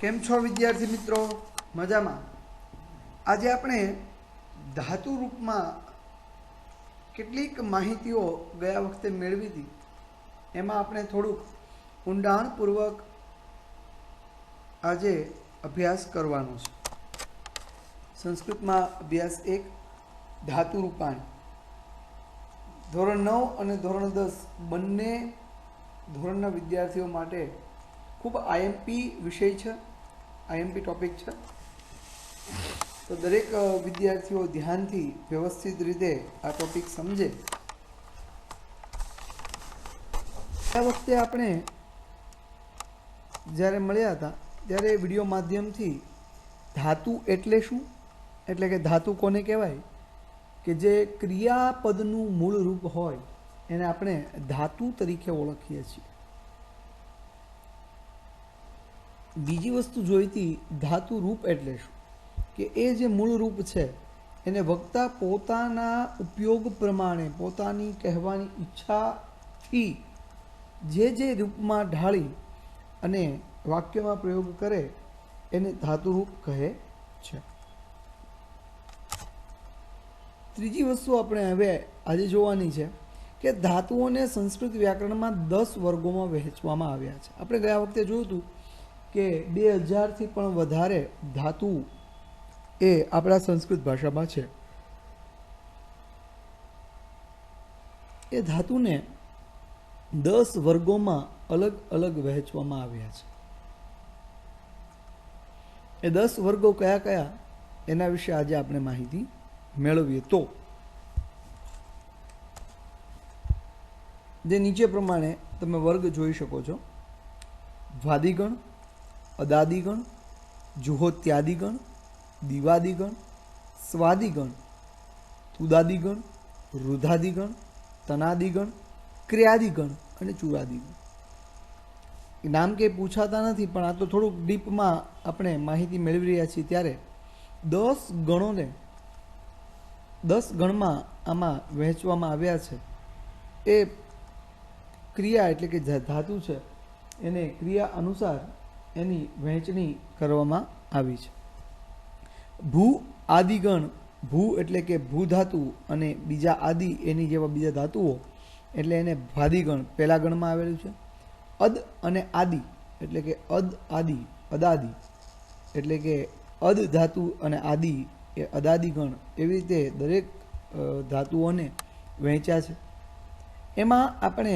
કેમ છો, વિદ્યાર્થી મિત્રો? મજામાં? આજે આપણે ધાતુ રૂપમાં કેટલીક માહિતીઓ ગયા વખતે મેળવી હતી. એમાં આપણે થોડુંક ઊંડાણપૂર્વક આજે અભ્યાસ કરવાનો છે. સંસ્કૃતમાં અભ્યાસ એક, ધાતુ રૂપાણી. ધોરણ નવ અને ધોરણ દસ બંને ધોરણના વિદ્યાર્થીઓ માટે ખૂબ આઈએમપી વિષય છે. આઈએમપી ટોપિક છે. તો દરેક વિદ્યાર્થીઓ ધ્યાનથી વ્યવસ્થિત રીતે આ ટોપિક સમજે. આ વખતે આપણે જ્યારે મળ્યા હતા, ત્યારે વીડિયો માધ્યમથી ધાતુ એટલે શું? એટલે કે ધાતુ કોને કહેવાય? કે જે ક્રિયાપદનું મૂળ રૂપ હોય, એને આપણે ધાતુ તરીકે ઓળખીએ છીએ. બીજી વસ્તુ જોઈતી ધાતુ રૂપ એટલે શું? કે એ જે મૂળ રૂપ છે, એને વક્તા પોતાના ઉપયોગ પ્રમાણે, પોતાની કહેવાની ઈચ્છાથી જે જે રૂપમાં ઢાળી અને વાક્યમાં પ્રયોગ કરે, એને ધાતુરૂપ કહે છે. ત્રીજી વસ્તુ આપણે હવે આજે જોવાની છે કે ધાતુઓને સંસ્કૃત વ્યાકરણમાં દસ વર્ગોમાં વહેંચવામાં આવ્યા છે. આપણે ગયા વખતે જોયું હતું કે બે હજારથી પણ વધારે ધાતુ એ આપણા સંસ્કૃત ભાષામાં છે. એ ધાતુને દસ વર્ગોમાં અલગ અલગ વહેંચવામાં આવ્યા છે. એ દસ વર્ગો કયા કયા? એના વિશે આજે આપણે માહિતી મેળવીએ. તો જે નીચે પ્રમાણે તમે વર્ગ જોઈ શકો છો. વાદીગણ અદાદીગણ, જુહોત્યાદિગણ, દિવાદિગણ, સ્વાદિગણ, તુદાદિગણ, રુધાદિગણ, તનાદિગણ, ક્રિયાદિગણ અને ચુરાદિગણ નામ કે પૂછાતા નથી, પણ આ તો થોડુંક ડીપમાં આપણે માહિતી મેળવી રહ્યા છીએ ત્યારે દસ ગણોને, દસ ગણમાં આમાં વહેંચવામાં આવ્યા છે. એ ક્રિયા એટલે કે જે ધાતુ છે, એને ક્રિયા અનુસાર એની વહેંચણી કરવામાં આવી છે. ભૂ આદિગણ, ભૂ એટલે કે ભૂધાતુ અને બીજા આદિ એની જેવા બીજા ધાતુઓ એટલે એને ભાદિગણ પહેલા ગણમાં આવેલું છે. અદ અને આદિ એટલે કે અદ આદિ, અદાદિ એટલે કે અદ ધાતુ અને આદિ એ અદાદિગણ એવી રીતે દરેક ધાતુઓને વહેંચ્યા છે. એમાં આપણે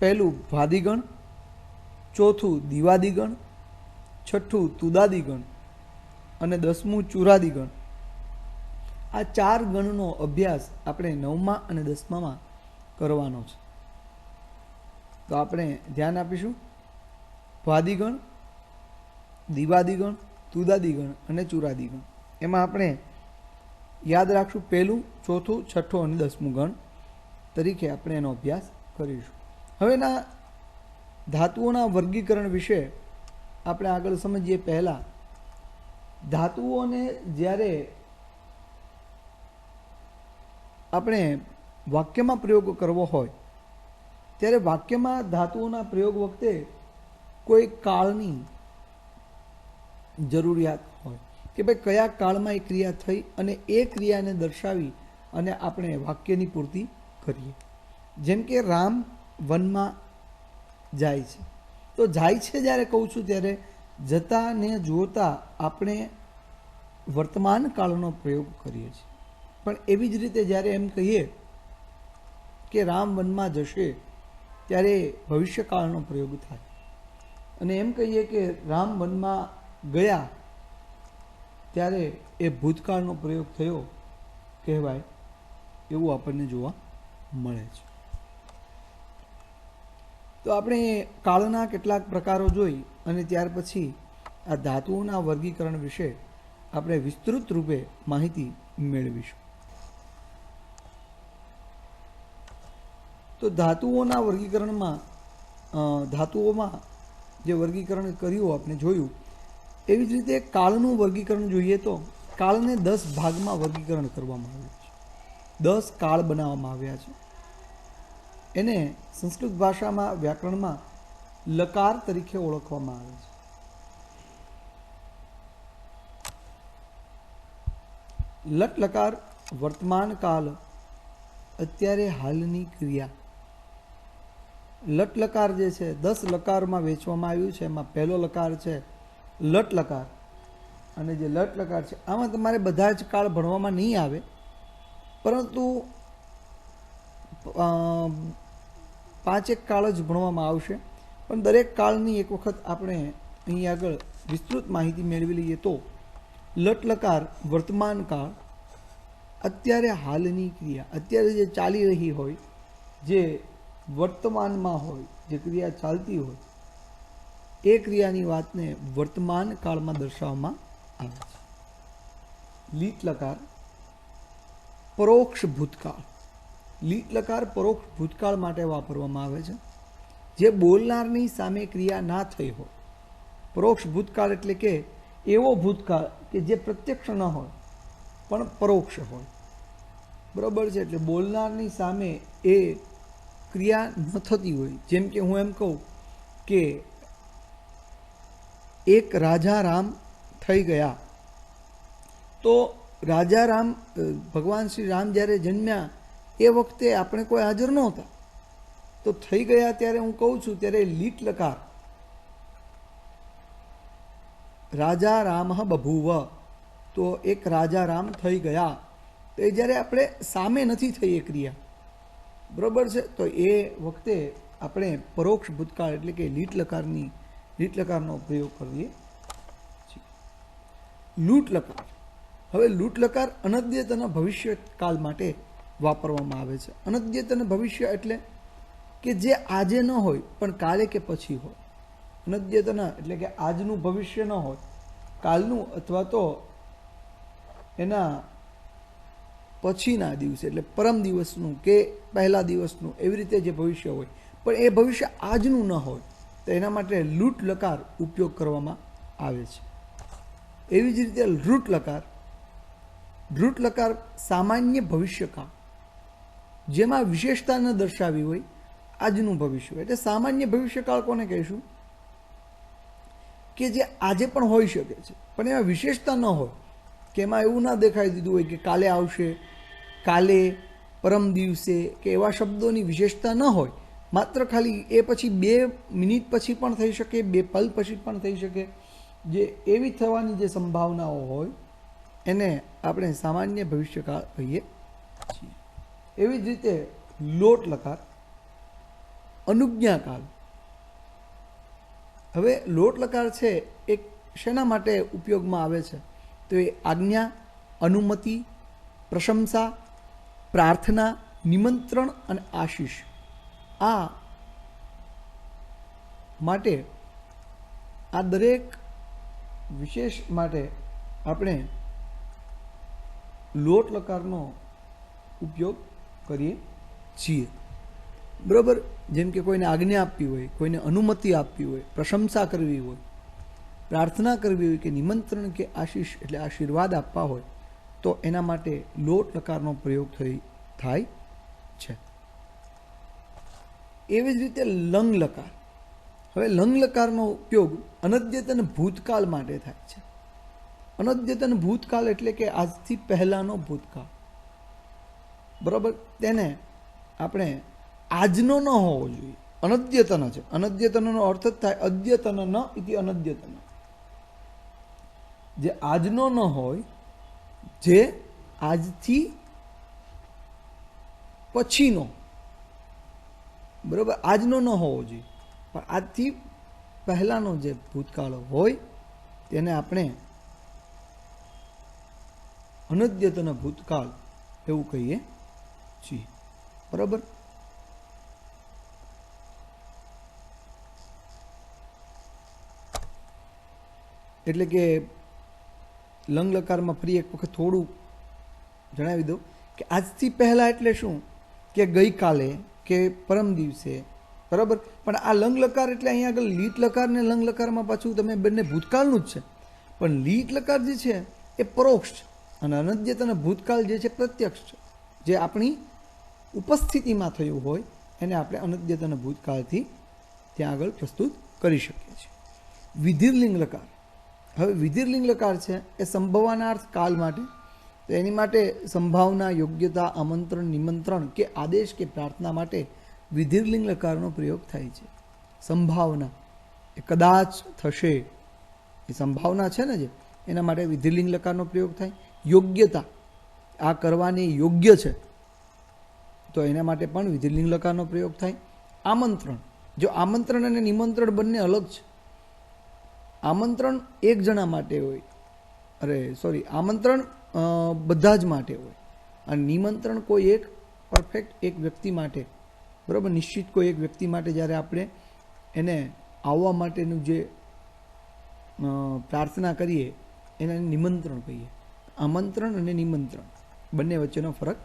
પહેલું ભાદિગણ, ચોથું દિવાદિગણ છઠ્ઠું તુદાદિગણ અને દસમું ચુરાદિગણ. આ ચાર ગણનો અભ્યાસ આપણે નવમા અને દસમામાં કરવાનો છે. તો આપણે ધ્યાન આપીશું. ભાદિગણ, દિવાદિગણ, તુદાદિગણ અને ચુરાદિગણ. એમાં આપણે યાદ રાખશું પહેલું, ચોથું, છઠ્ઠું અને દસમું ગણ તરીકે આપણે એનો અભ્યાસ કરીશું. હવેના ધાતુઓના વર્ગીકરણ વિશે આપણે આગળ સમજીએ પહેલાં. ધાતુઓને જ્યારે આપણે વાક્યમાં પ્રયોગ કરવો હોય, ત્યારે વાક્યમાં ધાતુઓના પ્રયોગ વખતે કોઈ કાળની જરૂરિયાત હોય કે ભાઈ કયા કાળમાં એ ક્રિયા થઈ અને એ ક્રિયાને દર્શાવી અને આપણે વાક્યની પૂર્તિ કરીએ. જેમ કે રામ વનમાં જાય છે. તો જાય છે જ્યારે કહું છું ત્યારે જતા ને જોતા આપણે વર્તમાન કાળનો પ્રયોગ કરીએ છીએ. પણ એવી જ રીતે જ્યારે એમ કહીએ કે રામ વનમાં જશે ત્યારે ભવિષ્યકાળનો પ્રયોગ થાય. અને એમ કહીએ કે રામ વનમાં ગયા ત્યારે એ ભૂતકાળનો પ્રયોગ થયો કહેવાય એવું આપણને જોવા મળે છે. તો આપણે કાળના કેટલાક પ્રકારો જોઈ અને ત્યાર પછી આ ધાતુઓના વર્ગીકરણ વિશે આપણે વિસ્તૃત રૂપે માહિતી મેળવીશું. તો ધાતુઓના વર્ગીકરણમાં ધાતુઓમાં જે વર્ગીકરણ કર્યું, આપણે જોયું, એવી જ રીતે કાળનું વર્ગીકરણ જોઈએ તો કાળને દસ ભાગમાં વર્ગીકરણ કરવામાં આવ્યું છે. દસ કાળ બનાવવામાં આવ્યા છે. એને સંસ્કૃત ભાષામાં વ્યાકરણમાં લકાર તરીકે ઓળખવામાં આવે છે. લટ લકાર વર્તમાન કાલ અત્યારે હાલની ક્રિયા. લટ લકાર જે છે, દસ લકારમાં વેચવામાં આવ્યું છે, એમાં પહેલો લકાર છે લટ લકાર અને જે લટ લકાર છે, આમાં તમારે બધા જ કાળ ભણવામાં નહીં આવે, પરંતુ પાંચેક કાળ જ ભણવામાં આવશે. પણ દરેક કાળની એક વખત આપણે અહીં આગળ વિસ્તૃત માહિતી મેળવી લઈએ તો લટ લકાર વર્તમાન કાળ, અત્યારે હાલની ક્રિયા, અત્યારે જે ચાલી રહી હોય, જે વર્તમાનમાં હોય, જે ક્રિયા ચાલતી હોય, એ ક્રિયાની વાતને વર્તમાન કાળમાં દર્શાવવામાં આવે છે. લીટલકાર, પરોક્ષ ભૂતકાળ. લીટ લકાર પરોક્ષ ભૂતકાળ માટે વાપરવામાં આવે છે. જે બોલનારની સામે ક્રિયા ના થઈ હોય. પરોક્ષ ભૂતકાળ એટલે કે એવો ભૂતકાળ કે જે પ્રત્યક્ષ ન હોય, પણ પરોક્ષ હોય. બરાબર છે? એટલે બોલનારની સામે એ ક્રિયા ન થતી હોય. જેમ કે હું એમ કહું કે એક રાજા રામ થઈ ગયા. તો રાજા રામ ભગવાન શ્રી રામ જ્યારે જન્મ્યા એ વખતે આપણે કોઈ હાજર નહોતા. તો થઈ ગયા ત્યારે હું કહું છું, ત્યારે લીટ લકાર. રાજા રામ બભુવ. તો એક રાજા રામ થઈ ગયા. તો એ જ્યારે આપણે સામે નથી થઈ એ ક્રિયા બરાબર છે? તો એ વખતે આપણે પરોક્ષ ભૂતકાળ એટલે કે લીટ લકારની, લીટ લકારનો ઉપયોગ કરીએ લૂંટ લકાર. હવે લૂંટ લકાર અનદ્યતન ભવિષ્ય કાળ માટે વાપરવામાં આવે છે. અનદ્યતન ભવિષ્ય એટલે કે જે આજે ન હોય, પણ કાલે કે પછી હોય. અનદ્યતન એટલે કે આજનું ભવિષ્ય ન હોય, કાલનું અથવા તો એના પછીના દિવસે, એટલે પરમ દિવસનું કે પહેલા દિવસનું, એવી રીતે જે ભવિષ્ય હોય. પણ એ ભવિષ્ય આજનું ન હોય, તો એના માટે લૂંટ લકાર ઉપયોગ કરવામાં આવે છે. એવી જ રીતે લૂટ લકાર, લૂંટ લકાર સામાન્ય ભવિષ્યકાળ જેમાં વિશેષતા ન દર્શાવી હોય, આજનું ભવિષ્ય. એટલે સામાન્ય ભવિષ્યકાળ કોને કહીશું? કે જે આજે પણ હોઈ શકે છે. પણ એમાં વિશેષતા ન હોય, કે એમાં એવું ના દેખાઈ દીધું હોય કે કાલે આવશે, કાલે, પરમ દિવસે, કે એવા શબ્દોની વિશેષતા ન હોય. માત્ર ખાલી એ પછી બે મિનિટ પછી પણ થઈ શકે, બે પલ પછી પણ થઈ શકે. જે એવી થવાની જે સંભાવનાઓ હોય, એને આપણે સામાન્ય ભવિષ્યકાળ કહીએ છીએ. એવી જ રીતે લોટ લકાર અનુજ્ઞાકાળ હવે લોટ લકાર છે એ શેના માટે ઉપયોગમાં આવે છે? તો એ આજ્ઞા, અનુમતિ, પ્રશંસા, પ્રાર્થના, નિમંત્રણ અને આશીષ. આ માટે આ દરેક વિશેષ માટે આપણે લોટ લકારનો ઉપયોગ કરીએ છીએ. બરાબર? જેમ કે કોઈને આજ્ઞા આપવી હોય, કોઈને અનુમતિ આપવી હોય, પ્રશંસા કરવી હોય, પ્રાર્થના કરવી હોય કે નિમંત્રણ કે આશીષ એટલે આશીર્વાદ આપવા હોય, તો એના માટે લોટ લકારનો પ્રયોગ થઈ થાય છે. એવી જ રીતે લંગ લકાર હવે લંગ લકારનો ઉપયોગ અનદ્યતન ભૂતકાળ માટે થાય છે. અનદ્યતન ભૂતકાળ એટલે કે આજથી પહેલાંનો ભૂતકાળ. બરાબર? તેને આપણે આજનો ન હોવો જોઈએ. અનદ્યતન છે. અનદ્યતનનો અર્થ જ થાય અદ્યતન ન ઇતિ અનદ્યતન. જે આજનો ન હોય, જે આજથી પછીનો. બરાબર? આજનો ન હોવો જોઈએ. પણ આજથી પહેલાંનો જે ભૂતકાળ હોય, તેને આપણે અનદ્યતન ભૂતકાળ એવું કહીએ. છીએ બરાબર? એટલે કે લંગ લકારમાં ફરી એક વખત થોડું જણાવી દઉં કે આજથી પહેલાં એટલે શું કે ગઈકાલે કે પરમ દિવસે, બરાબર? પણ આ લંગ લકાર એટલે અહીંયા આગળ લીટ લકાર ને લંગ લકારમાં પાછું તમે બંને ભૂતકાળનું જ છે. પણ લીટ લકાર જે છે એ પરોક્ષ છે અને અનદ્યતન ભૂતકાળ જે છે પ્રત્યક્ષ છે. જે આપણી ઉપસ્થિતિમાં થયું હોય, એને આપણે અનદ્યતન ભૂતકાળથી ત્યાં આગળ પ્રસ્તુત કરી શકીએ છીએ. વિધિર્લિંગ લકાર હવે વિધિર્લિંગ લકાર છે, એ સંભવાનાર્થ કાલ માટે. તો એની માટે સંભાવના, યોગ્યતા, આમંત્રણ, નિમંત્રણ કે આદેશ કે પ્રાર્થના માટે વિધિર્લિંગ લકારનો પ્રયોગ થાય છે. સંભાવના. એ કદાચ થશે. એ સંભાવના છે ને જે? એના માટે વિધિર્લિંગ લકારનો પ્રયોગ થાય. યોગ્યતા. આ કરવાની યોગ્ય છે, તો એના માટે પણ વિધિલિંગ લકારનો પ્રયોગ થાય. આમંત્રણ. જો આમંત્રણ અને નિમંત્રણ બંને અલગ છે, આમંત્રણ એક જણા માટે હોય. અરે સોરી આમંત્રણ બધા જ માટે હોય. અને નિમંત્રણ કોઈ એક પરફેક્ટ એક વ્યક્તિ માટે. બરાબર? નિશ્ચિત કોઈ એક વ્યક્તિ માટે જ્યારે આપણે એને આવવા માટેનું જે પ્રાર્થના કરીએ, એને નિમંત્રણ કહીએ. આમંત્રણ અને નિમંત્રણ. બંને વચ્ચેનો ફરક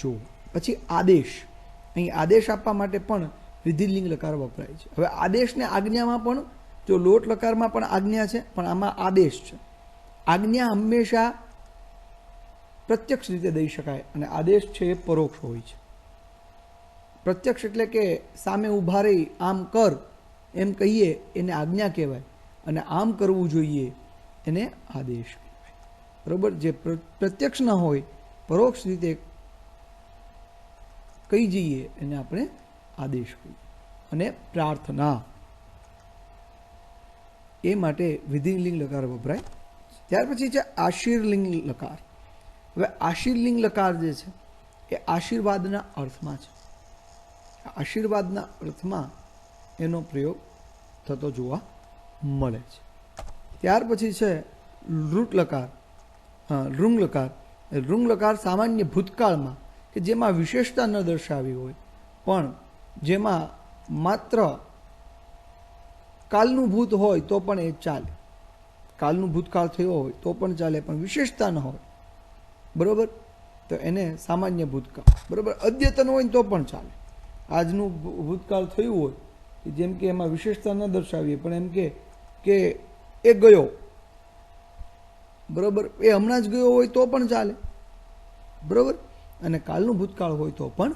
જુઓ પછી આદેશ. અહીં આદેશ આપવા માટે પણ વિધિલિંગ લકાર વપરાય છે. હવે આદેશને આજ્ઞામાં પણ જો લોટ લકારમાં પણ આજ્ઞા છે, પણ આમાં આદેશ છે. આજ્ઞા હંમેશા પ્રત્યક્ષ રીતે દઈ શકાય અને આદેશ છે એ પરોક્ષ હોય છે. પ્રત્યક્ષ એટલે કે સામે ઊભા રહી, આમ કર, એમ કહીએ, એને આજ્ઞા કહેવાય અને આમ કરવું જોઈએ, એને આદેશ કહેવાય. બરોબર? જે પ્ર- પ્રત્યક્ષ ન હોય પરોક્ષ રીતે કહી જઈએ એને આપણે આદેશ કહીએ અને પ્રાર્થના. એ માટે વિધિલિંગ લકાર વપરાય. ત્યાર પછી છે આશીર્લિંગ લકાર. હવે આશીર્લિંગ લકાર જે છે, એ આશીર્વાદના અર્થમાં છે. આશીર્વાદના અર્થમાં એનો પ્રયોગ થતો જોવા મળે છે. ત્યાર પછી છે લૃટ લકાર. લકાર. એ ઋંગ લકાર સામાન્ય ભૂતકાળમાં કે જેમાં વિશેષતા ન દર્શાવી હોય, પણ જેમાં માત્ર કાલનું ભૂત હોય તો પણ એ ચાલે. કાલનું ભૂતકાળ થયો હોય તો પણ ચાલે, પણ વિશેષતા ન હોય. બરાબર? તો એને સામાન્ય ભૂતકાળ. બરાબર? અદ્યતન હોય તો પણ ચાલે. આજનું ભૂતકાળ થયું હોય જેમ કે એમાં વિશેષતા ન દર્શાવીએ, પણ એમ કે એ ગયો. બરોબર? એ હમણાં જ ગયો હોય તો પણ ચાલે. બરાબર? અને કાલનું ભૂતકાળ હોય તો પણ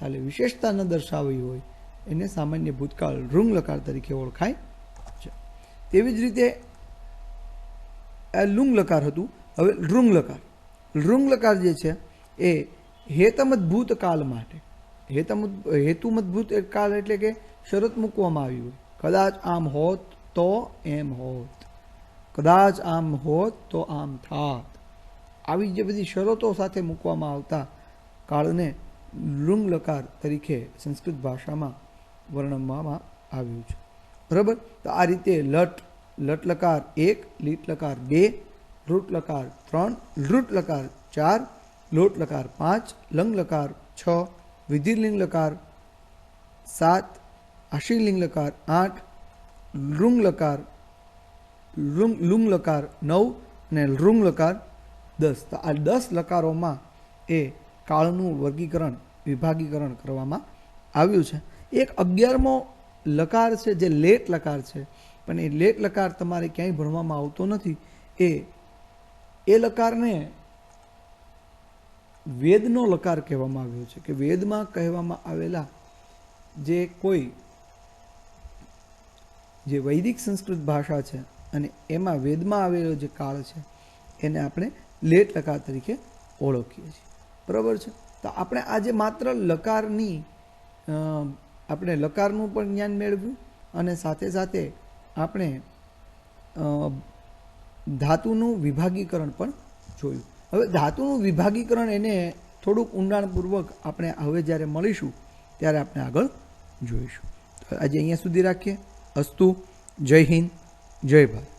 ચાલે. વિશેષતા ન દર્શાવી હોય. એને સામાન્ય ભૂતકાળ ઋંગ લકાર તરીકે ઓળખાય છે. તેવી જ રીતે આ લુંગ લકાર હતું. હવે લૃંગ લકાર લૃંગ લકાર જે છે એ હેતમદભૂત કાળ માટે. હેતમદ હેતુમદભૂત કાળ એટલે કે શરત મૂકવામાં આવી હોય. કદાચ આમ હોત તો એમ હોત. કદાચ આમ હોત તો આમ થાત. આવી જે બધી શરતો સાથે મૂકવામાં આવતા કાળને લૃંગ લકાર તરીકે સંસ્કૃત ભાષામાં વર્ણવવામાં આવ્યું છે. બરાબર? તો આ રીતે લટ લટ લકાર એક લીટ લકાર બે રૂટ લકાર ત્રણ લૃટ લકાર ચાર લોટ લકાર પાંચ લંગ લકાર છ વિધિર્લિંગલકાર સાત આશીલિંગ લકાર આઠ લૃંગ લકાર લુંગ લુંગ લકાર નવ અને લૃંગ લકાર દસ. તો આ દસ લકારોમાં એ કાળનું વર્ગીકરણ, વિભાગીકરણ કરવામાં આવ્યું છે. એક અગિયારમો લકાર છે, જે લેટ લકાર છે, પણ એ લેટ લકાર તમારે ક્યાંય ભણવામાં આવતો નથી. એ એ લકારને વેદનો લકાર કહેવામાં આવ્યો છે, કે વેદમાં કહેવામાં આવેલા જે કોઈ, જે વૈદિક સંસ્કૃત ભાષા છે અને એમાં વેદમાં આવેલો જે કાળ છે, એને આપણે લેટ લકાર તરીકે ઓળખીએ છીએ. બરાબર છે? તો આપણે આજે માત્ર લકારની આપણે લકારનું પણ જ્ઞાન મેળવ્યું અને સાથે સાથે આપણે ધાતુનું વિભાગીકરણ પણ જોયું. હવે ધાતુનું વિભાગીકરણ એને થોડુંક ઊંડાણપૂર્વક આપણે હવે જ્યારે મળીશું, ત્યારે આપણે આગળ જોઈશું. આજે અહીંયા સુધી રાખીએ. અસ્તુ, જય હિન્દ. જય ભારત.